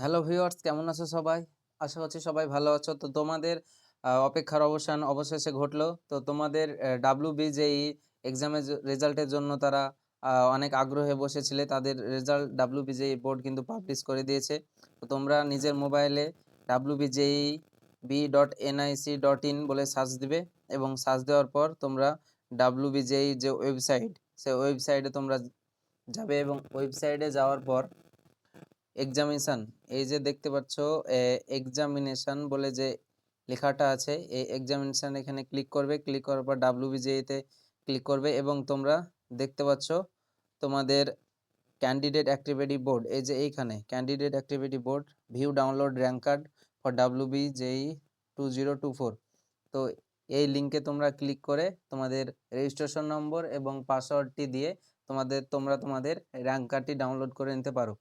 Hello viewers কেমন আছো সবাই? আশা করছি সবাই ভালো আছো। তো তোমাদের অপেক্ষার অবসান অবশেষে ঘটলো। তো তোমাদের ডাব্লিউ বিজেই এক্সামের রেজাল্টের জন্য তারা অনেক আগ্রহে বসেছিলে। তাদের result W B J E E board কিন্তু পাবলিশ করে দিয়েছে। তো তোমরা নিজের মোবাইলে W B J E E B dot NIC dot in বলে সার্চ দিবে এবং সার্চ দেওয়ার পর তোমরা ডাব্লিউ বিজেই যে ওয়েবসাইট সেই ওয়েবসাইটে তোমরা যাবে এবং ওয়েবসাইটে যাওয়ার পর এক্সামিনেশন এই যে দেখতে পাচ্ছ এক্সামিনেশন বলে যে লেখাটা আছে, এই এক্সামিনেশন এখানে ক্লিক করবে ক্লিক করার পর ডাব্লিউবিজিএতে ক্লিক করবে এবং তোমরা দেখতে পাচ্ছ তোমাদের ক্যান্ডিডেট অ্যাক্টিভিটি বোর্ড এই যে এইখানে candidate activity board view download rank card for W B J E E two zero two four তো এই লিঙ্কে তোমরা ক্লিক করে তোমাদের রেজিস্ট্রেশন নম্বর এবং পাসওয়ার্ডটি দিয়ে তোমাদের, তোমরা তোমাদের র্যাঙ্ক কার্ডটি ডাউনলোড করে নিতে পারো।